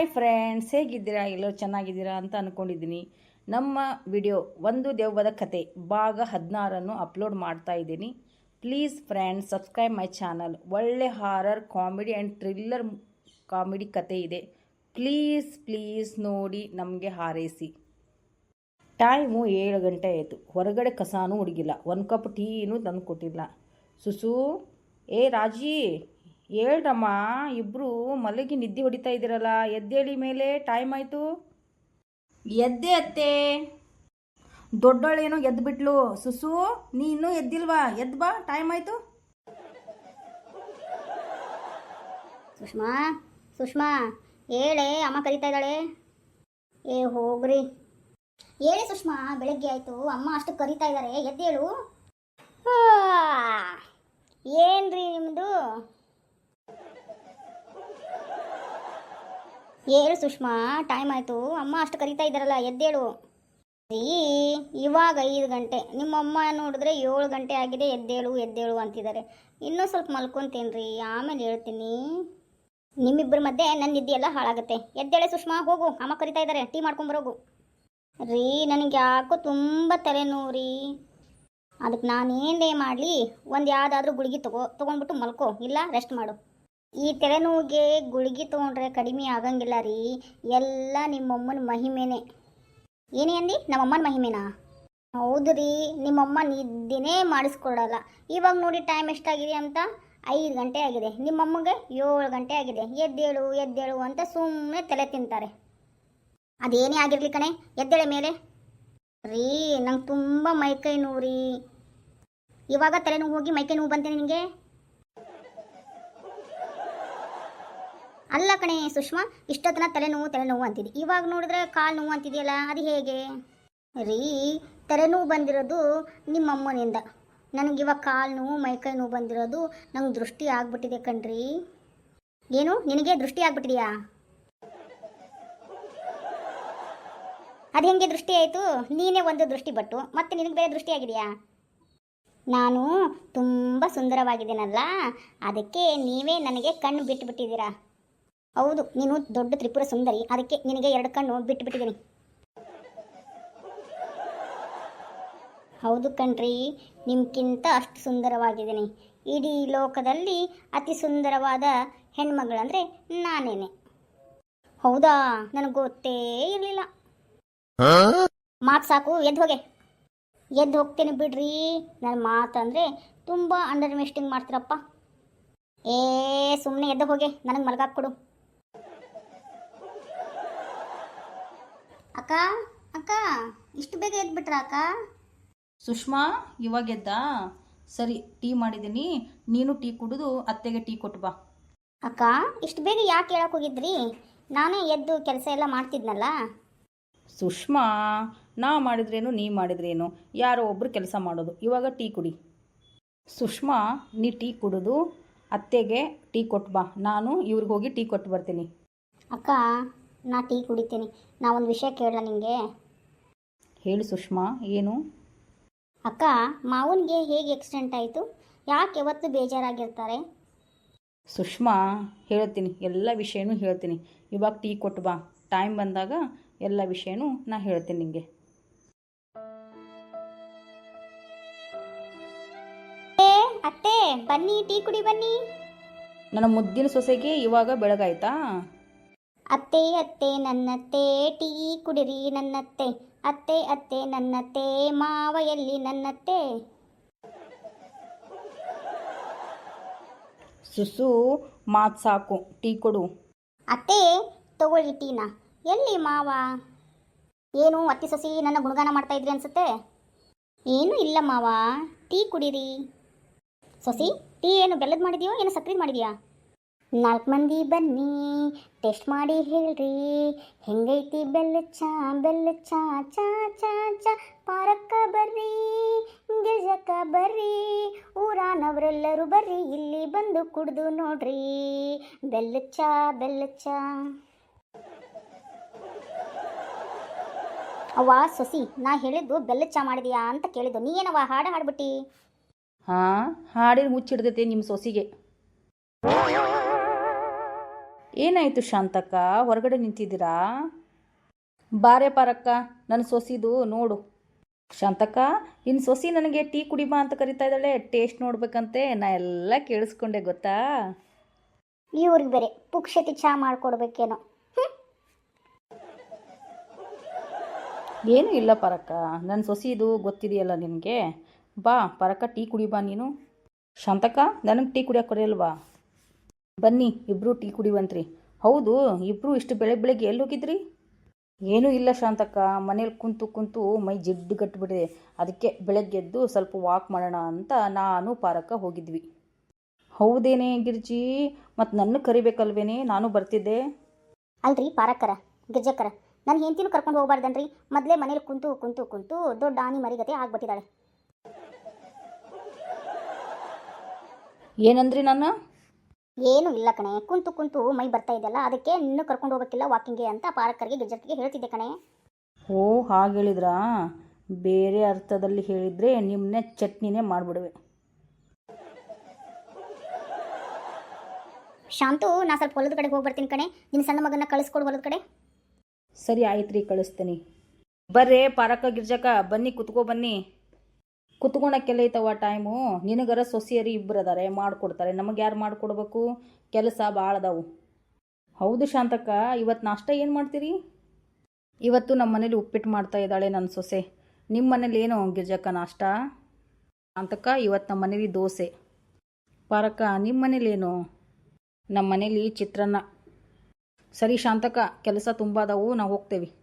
Hi friends ಹೇಗಿದ್ದೀರಾ? ಎಲ್ಲರೂ ಚೆನ್ನಾಗಿದ್ದೀರಾ ಅಂತ ಅಂದ್ಕೊಂಡಿದ್ದೀನಿ ನಮ್ಮ ವಿಡಿಯೋ ಒಂದು ದೆವ್ವದ ಕತೆ, ಭಾಗ ಹದಿನಾರನ್ನು ಅಪ್ಲೋಡ್ ಮಾಡ್ತಾ ಇದ್ದೀನಿ. Please friends subscribe my channel ಒಳ್ಳೆ horror comedy and thriller comedy ಕತೆ ಇದೆ. ಪ್ಲೀಸ್ ಪ್ಲೀಸ್ ನೋಡಿ ನಮಗೆ ಹಾರೈಸಿ. ಟೈಮು ಏಳು ಗಂಟೆ ಆಯಿತು. ಹೊರಗಡೆ ಕಸಾನೂ ಹುಡುಗಿಲ್ಲ. ಒಂದು ಕಪ್ ಟೀನೂ ತಂದು ಕೊಟ್ಟಿಲ್ಲ ಸುಸು, ಏ ರಾಜಿ! ಹೇಳ್ರಮ್ಮ ಇಬ್ಬರು ಮಲಗಿ ನಿದ್ದೆ ಹೊಡಿತಾ ಇದ್ದೀರಲ್ಲ, ಎದ್ದೇಳಿ ಮೇಲೆ ಟೈಮ್ ಆಯಿತು. ಎದ್ದೆ ಅತ್ತೆ. ದೊಡ್ಡೋಳೇನೋ ಎದ್ದು ಬಿಟ್ಲು ಸುಸು, ನೀ ಇನ್ನೂ ಎದ್ದಿಲ್ವಾ? ಎದ್ದು ಬಾ ಟೈಮ್ ಆಯಿತು. ಸುಷ್ಮಾ ಸುಷ್ಮಾ, ಹೇಳೆ, ಅಮ್ಮ ಕರಿತಾ ಇದ್ದಾಳೆ. ಏ, ಹೋಗ್ರಿ. ಹೇಳಿ ಸುಷ್ಮಾ, ಬೆಳಗ್ಗೆ ಆಯಿತು. ಅಮ್ಮ ಅಷ್ಟು ಕರಿತಾ ಇದ್ದಾರೆ. ಎದ್ದೇಳು. ಏನ್ರಿ ನಿಮ್ಮದು ಹೇಳು ಸುಷ್ಮಾ ಟೈಮ್ ಆಯಿತು. ಅಮ್ಮ ಅಷ್ಟು ಕರೀತಾ ಇದ್ದಾರಲ್ಲ, ಎದ್ದೇಳು. ರೀ, ಇವಾಗ ಐದು ಗಂಟೆ. ನಿಮ್ಮ ಅಮ್ಮ ನೋಡಿದ್ರೆ ಏಳು ಗಂಟೆ ಆಗಿದೆ, ಎದ್ದೇಳು ಎದ್ದೇಳು ಅಂತಿದ್ದಾರೆ. ಇನ್ನೂ ಸ್ವಲ್ಪ ಮಲ್ಕೊಂತೀನಿ ರೀ ಆಮೇಲೆ ಹೇಳ್ತೀನಿ. ನಿಮ್ಮಿಬ್ಬರ ಮಧ್ಯೆ ನನ್ನ ನಿದ್ದೆಯೆಲ್ಲ ಹಾಳಾಗುತ್ತೆ. ಎದ್ದೇಳೆ ಸುಷ್ಮಾ, ಹೋಗು. ಅಮ್ಮ ಕರಿತಾ ಇದ್ದಾರೆ ಟೀ ಮಾಡ್ಕೊಂಬರೋಗು ರೀ, ನನಗೆ ಯಾಕೋ ತುಂಬ ತಲೆನೋವು ರೀ. ಅದಕ್ಕೆ ನಾನೇನೇ ಮಾಡಲಿ? ಒಂದು ಯಾವುದಾದ್ರೂ ಗುಳಿಗೆ ತಗೋ, ತೊಗೊಂಡ್ಬಿಟ್ಟು ಮಲ್ಕೋ. ಇಲ್ಲ ರೆಸ್ಟ್ ಮಾಡು. ಈ ತಲೆನೋವಿಗೆ ಗುಳಿಗೆ ತೊಗೊಂಡ್ರೆ ಕಡಿಮೆ ಆಗಂಗಿಲ್ಲ ರೀ. ಎಲ್ಲ ನಿಮ್ಮಮ್ಮನ ಮಹಿಮೆನೆ. ಏನೇ ಅಂದಿ? ನಮ್ಮಮ್ಮನ ಮಹಿಮೆನಾ? ಹೌದು ರೀ ನಿಮ್ಮಮ್ಮ ನಿದ್ದೆನೇ ಮಾಡಿಸ್ಕೊಡಲ್ಲ. ಇವಾಗ ನೋಡಿ ಟೈಮ್ ಎಷ್ಟಾಗಿದೆ ಅಂತ? ಐದು ಗಂಟೆ ಆಗಿದೆ. ನಿಮ್ಮಮ್ಮಗೆ ಏಳು ಗಂಟೆ ಆಗಿದೆ. ಎದ್ದೇಳು ಎದ್ದೇಳು ಅಂತ ಸುಮ್ಮನೆ ತಲೆ ತಿಂತಾರೆ. ಅದೇನೇ ಆಗಿರಲಿ ಕಣೆ, ಎದ್ದೇಳೆ ಮೇಲೆ. ರೀ, ನಂಗೆ ತುಂಬ ಮೈಕೈ ನೋವು ರೀ. ಇವಾಗ ತಲೆನೋವು ಹೋಗಿ ಮೈಕೈ ನೋವು ಬಂತೇನೆ ನಿನಗೆ ಅಲ್ಲ ಕಣೆ ಸುಷ್ಮಾ, ಇಷ್ಟೊತ್ತನ ತಲೆನೋವು ತಲೆನೋವು ಅಂತಿದ್ದೆ ಇವಾಗ ನೋಡಿದ್ರೆ ಕಾಲು ನೋವು ಅಂತಿದೆಯಲ್ಲ, ಅದು ಹೇಗೆ? ರೀ, ತಲೆನೋವು ಬಂದಿರೋದು ನಿಮ್ಮಮ್ಮನಿಂದ. ನನಗಿವಾಗ ಕಾಲು ನೋವು ಮೈಕೈ ನೋವು ಬಂದಿರೋದು ನಂಗೆ ದೃಷ್ಟಿ ಆಗ್ಬಿಟ್ಟಿದೆ ಕಣ್ರಿ. ಏನು? ನಿನಗೆ ದೃಷ್ಟಿ ಆಗ್ಬಿಟ್ಟಿದೆಯಾ? ಅದು ಹೆಂಗೆ ದೃಷ್ಟಿ ಆಯಿತು? ನೀನೇ ಒಂದು ದೃಷ್ಟಿ ಬಟ್ಟು ಮತ್ತೆ ನಿನಗೆ ಬೇರೆ ದೃಷ್ಟಿ ಆಗಿದೆಯಾ? ನಾನು ತುಂಬ ಸುಂದರವಾಗಿದ್ದೀನಲ್ಲ, ಅದಕ್ಕೆ ನೀವೇ ನನಗೆ ಕಣ್ಣು ಬಿಟ್ಟುಬಿಟ್ಟಿದ್ದೀರಾ ಹೌದು, ನೀನು ದೊಡ್ಡ ತ್ರಿಪುರ ಸುಂದರಿ. ಅದಕ್ಕೆ ನಿನಗೆ ಎರಡು ಕಣ್ಣು ಬಿಟ್ಟುಬಿಟ್ಟಿದ್ದೀನಿ ಹೌದು ಕಣ್ರಿ ನಿಮ್ಗಿಂತ ಅಷ್ಟು ಸುಂದರವಾಗಿದ್ದೀನಿ. ಇಡೀ ಲೋಕದಲ್ಲಿ ಅತಿ ಸುಂದರವಾದ ಹೆಣ್ಮಗಳಂದ್ರೆ ನಾನೇನೆ. ಹೌದಾ? ನನಗೆ ಗೊತ್ತೇ ಇರಲಿಲ್ಲ. ಮಾತು ಸಾಕು, ಎದ್ದು ಹೋಗೆ. ಎದ್ದು ಹೋಗ್ತೇನೆ ಬಿಡ್ರಿ. ನನ್ನ ಮಾತಂದರೆ ತುಂಬ ಅಂಡರ್ ಮೆಸ್ಟಿಂಗ್ ಮಾಡ್ತೀರಪ್ಪ. ಏ ಸುಮ್ಮನೆ ಎದ್ದು ಹೋಗೆ. ನನಗೆ ಮಲಗಾಕ್ ಕೊಡು. ಅಕ್ಕ ಅಕ್ಕ ಇಷ್ಟು ಬೇಗ ಎದ್ಬಿಟ್ರ ಅಕ್ಕ? ಸುಷ್ಮಾ ಇವಾಗ ಎದ್ದಾ? ಸರಿ ಟೀ ಮಾಡಿದ್ದೀನಿ. ನೀನು ಟೀ ಕುಡಿದು ಅತ್ತೆಗೆ ಟೀ ಕೊಟ್ಟು ಬಾ. ಅಕ್ಕ ಇಷ್ಟು ಬೇಗ ಯಾಕೆ ಹೇಳಕ್ ಹೋಗಿದ್ರಿ? ನಾನೇ ಎದ್ದು ಕೆಲಸ ಎಲ್ಲ ಮಾಡ್ತಿದ್ನಲ್ಲ. ಸುಷ್ಮಾ ನಾ ಮಾಡಿದ್ರೇನು ನೀ ಮಾಡಿದ್ರೇನು? ಯಾರೋ ಒಬ್ಬರು ಕೆಲಸ ಮಾಡೋದು. ಇವಾಗ ಟೀ ಕುಡಿ. ಸುಷ್ಮಾ ನೀ ಟೀ ಕುಡಿದು ಅತ್ತೆಗೆ ಟೀ ಕೊಟ್ಟು ಬಾ. ನಾನು ಇವ್ರಿಗೆ ಹೋಗಿ ಟೀ ಕೊಟ್ಟು ಬರ್ತೀನಿ. ಅಕ್ಕ ನಾ ಟೀ ಕುಡಿತೀನಿ. ನಾ ಒಂದು ವಿಷಯ ಕೇಳಲ್ಲ ನಿಮಗೆ ಹೇಳು ಸುಷ್ಮಾ ಏನು? ಅಕ್ಕ ಮಾವನಿಗೆ ಹೇಗೆ ಆಕ್ಸಿಡೆಂಟ್ ಆಯಿತು? ಯಾಕೆ ಯಾವತ್ತು ಬೇಜಾರಾಗಿರ್ತಾರೆ? ಸುಷ್ಮಾ ಹೇಳ್ತೀನಿ ಎಲ್ಲ ವಿಷಯನೂ ಹೇಳ್ತೀನಿ. ಇವಾಗ ಟೀ ಕೊಟ್ಟು ಬಾ. ಟೈಮ್ ಬಂದಾಗ ಎಲ್ಲ ವಿಷಯನೂ ನಾ ಹೇಳ್ತೀನಿ ನಿಮಗೆ ಏ ಅತ್ತೆ ಬನ್ನಿ ಟೀ ಕುಡಿ ಬನ್ನಿ. ನನ್ನ ಮುದ್ದಿನ ಸೊಸೆಗೆ ಇವಾಗ ಬೆಳಗಾಯ್ತಾ? ಅತ್ತೆ ಅತ್ತೆ ನನ್ನತ್ತೆ ಟೀ ಕುಡಿರಿ ನನ್ನತ್ತೆ. ಅತ್ತೆ ಅತ್ತೆ ನನ್ನತ್ತೆ ಮಾವ ಎಲ್ಲಿ ನನ್ನತ್ತೆ. ಸುಸು ಮಾತು ಸಾಕು ಟೀ ಕೊಡು. ಅತ್ತೆ ತಗೊಳ್ಳಿ ಟೀನ. ಎಲ್ಲಿ ಮಾವ? ಏನು ಅತ್ತಿ ಸಸಿ ನನ್ನ ಗುಣಗಾನ ಮಾಡ್ತಾ ಇದ್ರಿ ಅನ್ಸುತ್ತೆ? ಏನೂ ಇಲ್ಲ ಮಾವ ಟೀ ಕುಡೀರಿ. ಸೊಸಿ ಟೀ ಏನು ಬೆಲ್ಲದ ಮಾಡಿದ್ಯೋ ಏನು ಸಕ್ರೀದ್ ಮಾಡಿದ್ಯಾ? ನಾಲ್ಕು ಮಂದಿ ಬನ್ನಿ ಟೆಸ್ಟ್ ಮಾಡಿ ಹೇಳ್ರಿ. ಹೆಂಗೈತಿ ಬೆಲ್ಲ ಚಾ ಬೆಲ್ಲ ಚಾ ಚಾ ಚಾ ಚಾ. ಪಾರಕ್ಕ ಬರ್ರಿ ಗಿರ್ಜಕ್ಕ ಬರ್ರಿ. ಊರಾನವರೆಲ್ಲರೂ ಬರ್ರಿ, ಇಲ್ಲಿ ಬಂದು ಕುಡ್ದು ನೋಡ್ರಿ. ಬೆಲ್ಲ ಚಾ ಬೆಲ್ಲ ಚಾ. ಅವ್ವ, ಸೊಸಿ, ನಾ ಹೇಳಿದ್ದು ಬೆಲ್ಲ ಚಾ ಮಾಡಿದೀಯಾ ಅಂತ ಕೇಳಿದ್ದು. ನೀ ಏನವ್ವ, ಹಾಡು ಹಾಡ್ಬಿಟ್ಟಿ? ಹಾಂ, ಹಾಡಿನ ಹುಚ್ಚಿಡ್ದೈತೆ ನಿಮ್ಮ ಸೊಸಿಗೆ. ಏನಾಯಿತು ಶಾಂತಕ್ಕ? ಹೊರಗಡೆ ನಿಂತಿದ್ದೀರಾ? ಬಾರೆ ಪಾರಕ್ಕ ನನ್ನ ಸೊಸಿದು ನೋಡು. ಶಾಂತಕ್ಕ ಇನ್ನು ಸೊಸಿ ನನಗೆ ಟೀ ಕುಡಿಬಾ ಅಂತ ಕರಿತಾ ಇದ್ದಾಳೆ ಟೇಸ್ಟ್ ನೋಡ್ಬೇಕಂತೆ ನಾ ಎಲ್ಲ ಕೇಳಿಸ್ಕೊಂಡೆ ಗೊತ್ತಾ? ಇವ್ರಿಗೆ ಬೇರೆ ಪುಕ್ಷತಿ ಚಹಾ ಮಾಡ್ಕೊಡ್ಬೇಕೇನೋ. ಏನೂ ಇಲ್ಲ ಪರಕ್ಕ ನನ್ನ ಸೊಸಿದು ಗೊತ್ತಿದೆಯಲ್ಲ ನಿನಗೆ? ಬಾ ಪರಕ್ಕ ಟೀ ಕುಡಿಬಾ ನೀನು. ಶಾಂತಕ್ಕ ನನಗೆ ಟೀ ಕುಡಿಯೋಕೆ ಕೊಡಿಯಲ್ವಾ ಬನ್ನಿ ಇಬ್ಬರೂ ಟೀ ಕುಡಿವಂತ್ರಿ. ಹೌದು ಇಬ್ಬರು ಇಷ್ಟು ಬೆಳೆ ಬೆಳಗ್ಗೆ ಎಲ್ಲೋಗಿದ್ರಿ? ಏನೂ ಇಲ್ಲ ಶಾಂತಕ್ಕ ಮನೇಲಿ ಕುಂತು ಕುಂತು ಮೈ ಜಿಡ್ಡು ಕಟ್ಟಿಬಿಟ್ಟಿದೆ ಅದಕ್ಕೆ ಬೆಳಗ್ಗೆದ್ದು ಸ್ವಲ್ಪ ವಾಕ್ ಮಾಡೋಣ ಅಂತ ನಾನು ಪಾರಕ್ಕ ಹೋಗಿದ್ವಿ. ಹೌದೇನೆ ಗಿರ್ಜಿ ಮತ್ತು ನನ್ನ ಕರಿಬೇಕಲ್ವೇನೆ ನಾನು ಬರ್ತಿದ್ದೆ? ಅಲ್ರಿ ಪಾರಕ್ಕರ ಗಿರ್ಜಕ್ಕರ ನನ್ನ ಹೆಂಡತಿನೂ ಕರ್ಕೊಂಡು ಹೋಗ್ಬಾರ್ದನ್ರಿ. ಮೊದಲೇ ಮನೇಲಿ ಕುಂತು ಕುಂತು ಕುಂತು ದೊಡ್ಡ ಆನಿ ಮರಿಗತೆ ಆಗ್ಬಿಟ್ಟಿದ್ದಾಳೆ ಏನಂದ್ರಿ ನನ್ನ? ಏನೂ ಇಲ್ಲ ಕಣೆ. ಕುಂತು ಕುಂತು ಮೈ ಬರ್ತಾ ಇದೆಯಲ್ಲ ಅದಕ್ಕೆ ನಿನ್ನೂ ಕರ್ಕೊಂಡು ಹೋಗೋಕ್ಕಿಲ್ಲ ವಾಕಿಂಗ್ಗೆ ಅಂತ ಪಾರಕರಿಗೆ ಗಿರ್ಜಕ್ಕರಿಗೆ ಹೇಳ್ತಿದ್ದೆ ಕಣೆ. ಓ ಹಾಗೆ ಹೇಳಿದ್ರಾ? ಬೇರೆ ಅರ್ಥದಲ್ಲಿ ಹೇಳಿದರೆ ನಿಮ್ಮನ್ನೇ ಚಟ್ನಿನೇ ಮಾಡಿಬಿಡುವೆ. ಶಾಂತು ನಾ ಸ್ವಲ್ಪ ಹೊಲದ ಕಡೆ ಹೋಗಿ ಬರ್ತೀನಿ ಕಣೆ. ನಿನ್ನ ಸಣ್ಣ ಮಗನ ಕಳಿಸ್ಕೊಡು ಹೊಲದ ಕಡೆ. ಸರಿ ಆಯ್ತು ರೀ ಕಳಿಸ್ತೀನಿ. ಬರ್ರೇ ಪಾರಕ್ಕ ಗಿರ್ಜಕ್ಕ ಬನ್ನಿ ಕುತ್ಕೋ ಬನ್ನಿ. ಕುತ್ಕೊಳಕ್ಕೆಲ್ಲ ಐತವ ಟೈಮು ನಿನಗರ ಸೊಸಿಯರಿ ಇಬ್ಬರು ಅದಾರೆ, ಮಾಡಿಕೊಡ್ತಾರೆ. ನಮಗೆ ಯಾರು ಮಾಡಿಕೊಡ್ಬೇಕು? ಕೆಲಸ ಭಾಳ ಅದಾವು. ಹೌದು ಶಾಂತಕ್ಕ ಇವತ್ತು ನಾಷ್ಟ ಏನು ಮಾಡ್ತೀರಿ? ಇವತ್ತು ನಮ್ಮ ಮನೇಲಿ ಉಪ್ಪಿಟ್ಟು ಮಾಡ್ತಾ ಇದ್ದಾಳೆ ನನ್ನ ಸೊಸೆ. ನಿಮ್ಮ ಮನೇಲಿ ಏನು ಗಿರ್ಜಕ್ಕ ನಾಷ್ಟ? ಶಾಂತಕ್ಕ ಇವತ್ತು ನಮ್ಮ ಮನೇಲಿ ದೋಸೆ. ಪಾರಕ್ಕ ನಿಮ್ಮ ಮನೇಲೇನು ನಮ್ಮ ಮನೇಲಿ ಚಿತ್ರಾನ್ನ. ಸರಿ ಶಾಂತಕ್ಕ, ಕೆಲಸ ತುಂಬ ಅದಾವು, ನಾವು ಹೋಗ್ತೇವೆ.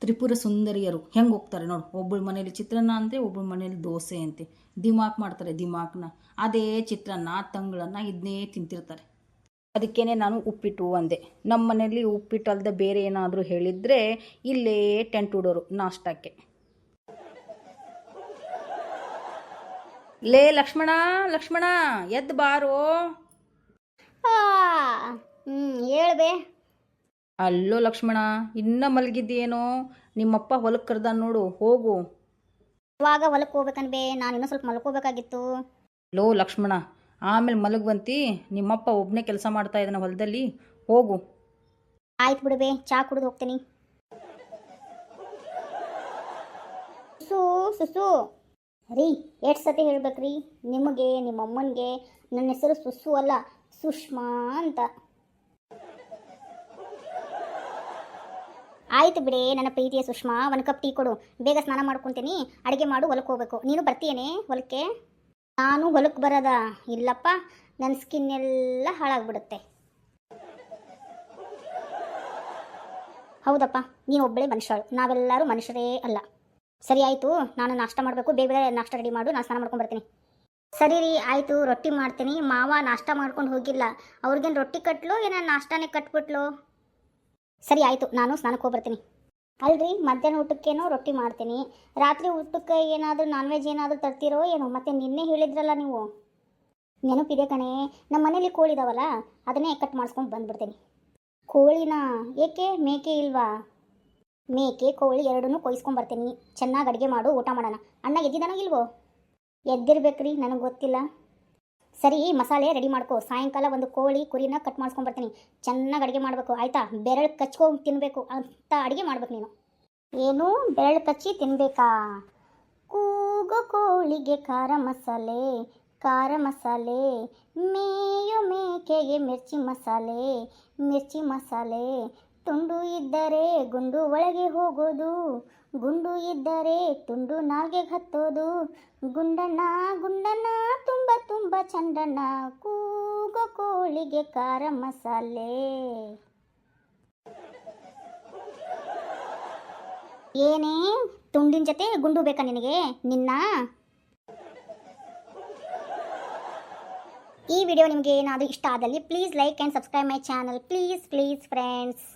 ತ್ರಿಪುರ ಸುಂದರಿಯರು. ಹೆಂಗೆ ಹೋಗ್ತಾರೆ ನೋಡು. ಒಬ್ಬಳ ಮನೇಲಿ ಚಿತ್ರಾನ್ನ ಅಂತೆ, ಒಬ್ಬಳ ಮನೇಲಿ ದೋಸೆ ಅಂತೆ. ದಿಮಾಕ್ ಮಾಡ್ತಾರೆ ದಿಮಾಕ್ನ. ಅದೇ ಚಿತ್ರಾನ್ನ, ತಂಗಳನ್ನ ಇದನ್ನೇ ತಿಂತಿರ್ತಾರೆ. ಅದಕ್ಕೇನೆ ನಾನು ಉಪ್ಪಿಟ್ಟು ಅಂದೆ. ನಮ್ಮ ಮನೇಲಿ ಉಪ್ಪಿಟ್ಟು ಅಲ್ಲದೆ ಬೇರೆ ಏನಾದರೂ ಹೇಳಿದರೆ ಇಲ್ಲೇ ಟೆಂಟ್ ಉಡೋರು, ನಾಷ್ಟಕ್ಕೆ. ಲೇ ಲಕ್ಷ್ಮಣ ಲಕ್ಷ್ಮಣ ಎದ್ದು ಬಾರೋ. ಹೇಳ್ಬೇ. ಅಲ್ಲೋ ಲಕ್ಷ್ಮಣ ಇನ್ನ ಮಲಗಿದ್ದೇನೋ ನಿಮ್ಮಪ್ಪ ಹೊಲಕ್ಕೆ ಕರ್ದ ನೋಡು ಹೋಗು. ಇವಾಗ ಹೊಲಕ್ಕೆ ಹೋಗ್ಬೇಕನ್ಬೇ ನಾನು ಇನ್ನೂ ಸ್ವಲ್ಪ ಮಲ್ಕೋಬೇಕಾಗಿತ್ತು. ಲೋ ಲಕ್ಷ್ಮಣ ಆಮೇಲೆ ಮಲಗುವಂತಿ ನಿಮ್ಮಪ್ಪ ಒಬ್ಬನೇ ಕೆಲಸ ಮಾಡ್ತಾ ಇದ್ದಾನೆ ಹೊಲದಲ್ಲಿ ಹೋಗು. ಆಯ್ತು ಬಿಡುವೆ ಚಾ ಕುಡಿದು ಹೋಗ್ತೀನಿ. ಸುಸು ಸುಸು. ರೀ ಎಷ್ಟು ಸತಿ ಹೇಳ್ಬೇಕ್ರಿ? ನಿಮಗೆ ನಿಮ್ಮ ಅಮ್ಮನಿಗೆ ನನ್ನ ಹೆಸರು ಸುಸು ಅಲ್ಲ ಸುಷ್ಮಾ ಅಂತ. ಆಯ್ತು ಬಿಡೇ, ನನ್ನ ಪ್ರೀತಿಯ ಸುಷ್ಮಾ, ಒಂದು ಕಪ್ ಟೀ ಕೊಡು. ಬೇಗ ಸ್ನಾನ ಮಾಡ್ಕೊತೀನಿ. ಅಡುಗೆ ಮಾಡು ಹೊಲಕ್ಕೆ ಹೋಗ್ಬೇಕು. ನೀನು ಬರ್ತೀಯೇ ಹೊಲಕ್ಕೆ? ನಾನು ಹೊಲಕ್ಕೆ ಬರೋದ? ಇಲ್ಲಪ್ಪ ನನ್ನ ಸ್ಕಿನ್ ಎಲ್ಲ ಹಾಳಾಗ್ಬಿಡುತ್ತೆ. ಹೌದಪ್ಪ, ನೀನು ಒಬ್ಬಳೇ ಮನುಷ್ಯಳು. ನಾವೆಲ್ಲರೂ ಮನುಷ್ಯರೇ ಅಲ್ಲ. ಸರಿ, ಆಯಿತು. ನಾನು ನಾಷ್ಟ ಮಾಡಬೇಕು. ಬೇಗ ಬೇಗ ನಾಷ್ಟ ರೆಡಿ ಮಾಡು. ನಾನು ಸ್ನಾನ ಮಾಡ್ಕೊಂಡು ಬರ್ತೀನಿ. ಸರಿ ರೀ, ಆಯಿತು. ರೊಟ್ಟಿ ಮಾಡ್ತೀನಿ. ಮಾವ ನಾಷ್ಟ ಮಾಡ್ಕೊಂಡು ಹೋಗಿಲ್ಲ. ಅವ್ರಿಗೇನು ರೊಟ್ಟಿ ಕಟ್ಲು, ಏನೋ ನಾಷ್ಟಾನೇ ಕಟ್ಬಿಟ್ಲು? ಸರಿ, ಆಯಿತು. ನಾನು ಸ್ನಾನಕ್ಕೆ ಹೋಗಿ ಬರ್ತೀನಿ ಅಲ್ರಿ, ಮಧ್ಯಾಹ್ನ ಊಟಕ್ಕೇನೋ ರೊಟ್ಟಿ ಮಾಡ್ತೀನಿ. ರಾತ್ರಿ ಊಟಕ್ಕೆ ಏನಾದರೂ ನಾನ್ ವೆಜ್ ಏನಾದರೂ ತರ್ತೀರೋ ಏನೋ? ಮತ್ತೆ ನಿನ್ನೆ ಹೇಳಿದ್ರಲ್ಲ ನೀವು. ನೆನಪಿದೆ ಕಣೆ. ನಮ್ಮ ಮನೇಲಿ ಕೋಳಿ ಇದಾವಲ್ಲ, ಅದನ್ನೇ ಕಟ್ ಮಾಡಿಸ್ಕೊಂಡು ಬಂದ್ಬಿಡ್ತೀನಿ. ಕೋಳಿನ? ಏಕೆ? ಮೇಕೆ ಇಲ್ವಾ? ಮೇಕೆ, ಕೋಳಿ ಎರಡನ್ನೂ ಕೊಯ್ಸ್ಕೊಂಬರ್ತೀನಿ ಚೆನ್ನಾಗಿ ಅಡುಗೆ ಮಾಡು, ಊಟ ಮಾಡೋಣ. ಅಣ್ಣ ಎದ್ದಿದ್ದಾನೋ ಇಲ್ವೋ? ಎದ್ದಿರ್ಬೇಕ್ರಿ, ನನಗೆ ಗೊತ್ತಿಲ್ಲ. ಸರಿ, ಮಸಾಲೆ ರೆಡಿ ಮಾಡ್ಕೋ. ಸಾಯಂಕಾಲ ಒಂದು ಕೋಳಿ ಕುರಿನ ಕಟ್ ಮಾಡಿಸ್ಕೊಂಬರ್ತೀನಿ ಚೆನ್ನಾಗಿ ಅಡುಗೆ ಮಾಡಬೇಕು, ಆಯಿತಾ? ಬೆರಳು ಕಚ್ಕೊಂಡು ತಿನ್ನಬೇಕು ಅಂತ ಅಡುಗೆ ಮಾಡ್ಬೇಕು ನೀನು. ಏನು? ಬೆರಳು ಕಚ್ಚಿ ತಿನ್ನಬೇಕಾ ಕೂಗೋ ಕೋಳಿಗೆ ಖಾರ ಮಸಾಲೆ ಖಾರ ಮಸಾಲೆ, ಮೇಯೋ ಮೇಕೆಗೆ ಮಿರ್ಚಿ ಮಸಾಲೆ ಮಿರ್ಚಿ ಮಸಾಲೆ ತುಂಡು ಇದ್ದರೆ ಗುಂಡು ಒಳಗೆ ಹೋಗೋದು. ಗುಂಡು ಇದ್ದರೆ ತುಂಡು ನಾಲ್ಗೆ ಹತ್ತೋದು. ಗುಂಡಣ್ಣ ಗುಂಡಣ್ಣ, ತುಂಬ ತುಂಬ ಚಂದಣ್ಣ ಕೂಗೋ ಕೋಳಿಗೆ ಖಾರ ಮಸಾಲೆ. ಏನೇ, ತುಂಡಿನ ಜೊತೆ ಗುಂಡು ಬೇಕಾ ನಿನಗೆ? ನಿನ್ನ? ಈ ವಿಡಿಯೋ ನಿಮಗೆ ಏನಾದರೂ ಇಷ್ಟ ಆದಲ್ಲಿ please like and subscribe my channel please please friends